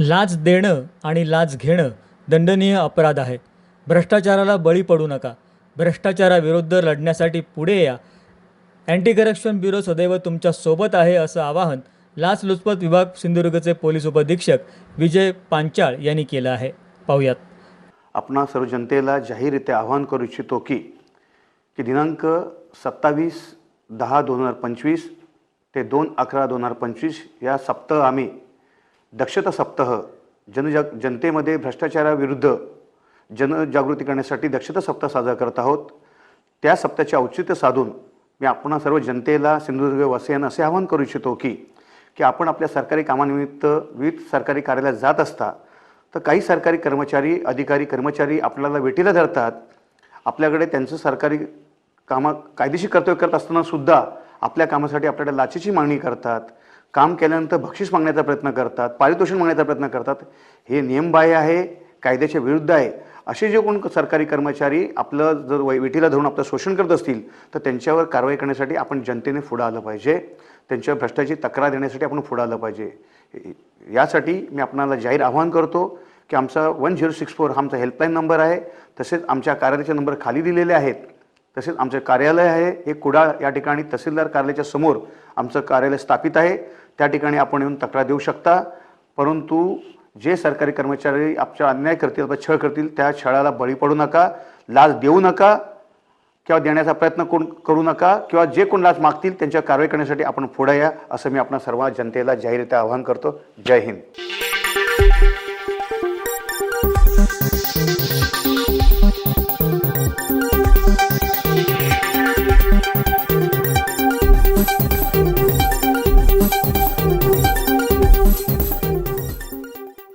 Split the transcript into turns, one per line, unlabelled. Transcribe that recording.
लाच देणं आणि लाच घेणं दंडनीय अपराध आहे. भ्रष्टाचाराला बळी पडू नका. भ्रष्टाचाराविरुद्ध लढण्यासाठी पुढे या. अँटी करप्शन ब्युरो सदैव तुमच्यासोबत आहे असं आवाहन लाचलुचपत विभाग सिंधुदुर्गचे पोलीस उपअधीक्षक विजय पांचाळ यांनी केलं आहे. पाहुयात.
आपण सर्व जनतेला जाहीररित्या आवाहन करू इच्छितो की की दिनांक सत्तावीस दहा दोन हजार पंचवीस ते दोन अकरा दोन हजार पंचवीस या सप्ताह आम्ही दक्षता सप्ताह जनजाग जनतेमध्ये भ्रष्टाचाराविरुद्ध जनजागृती करण्यासाठी दक्षता सप्ताह साजरा करत आहोत. त्या सप्ताहाचे औचित्य साधून मी आपण सर्व जनतेला सिंधुदुर्गवासियांना असे आवाहन करू इच्छितो की की आपण आपल्या सरकारी कामानिमित्त विविध सरकारी कार्यालयात जात असता तर काही सरकारी कर्मचारी अधिकारी कर्मचारी आपल्याला वेटीला धरतात. आपल्याकडे त्यांचं सरकारी कामा कायदेशीर कर्तव्य करत असताना सुद्धा आपल्या कामासाठी आपल्याकडे लाचेची मागणी करतात. काम केल्यानंतर बक्षीस मागण्याचा प्रयत्न करतात पारितोषिक मागण्याचा प्रयत्न करतात हे नियमबाह्य आहे कायद्याच्या विरुद्ध आहे. असे जे कोण सरकारी कर्मचारी आपलं जर वै- विठीला धरून आपलं शोषण करत असतील तर त्यांच्यावर कारवाई करण्यासाठी आपण जनतेने पुढं आलं पाहिजे. त्यांच्यावर भ्रष्टाची तक्रार देण्यासाठी आपण पुढं आलं पाहिजे. यासाठी मी आपणाला जाहीर आवाहन करतो की आमचा वन झिरो सिक्स फोर हा आमचा हेल्पलाईन नंबर आहे. तसेच आमच्या कार्यालयाचे नंबर खाली दिलेले आहेत. तसेच आमचं कार्यालय आहे हे कुडाळ या ठिकाणी तहसीलदार कार्यालयाच्या समोर आमचं कार्यालय स्थापित आहे. त्या ठिकाणी आपण येऊन तक्रार देऊ शकता. परंतु जे सरकारी कर्मचारी आपल्या अन्याय करतील किंवा छळ करतील त्या छळाला बळी पडू नका लाच देऊ नका किंवा देण्याचा प्रयत्न कोण करू नका किंवा जे कोण लाच मागतील त्यांच्या कारवाई करण्यासाठी आपण पुढे या असं मी आपणा सर्व जनतेला जाहीररित्या आवाहन करतो. जय हिंद.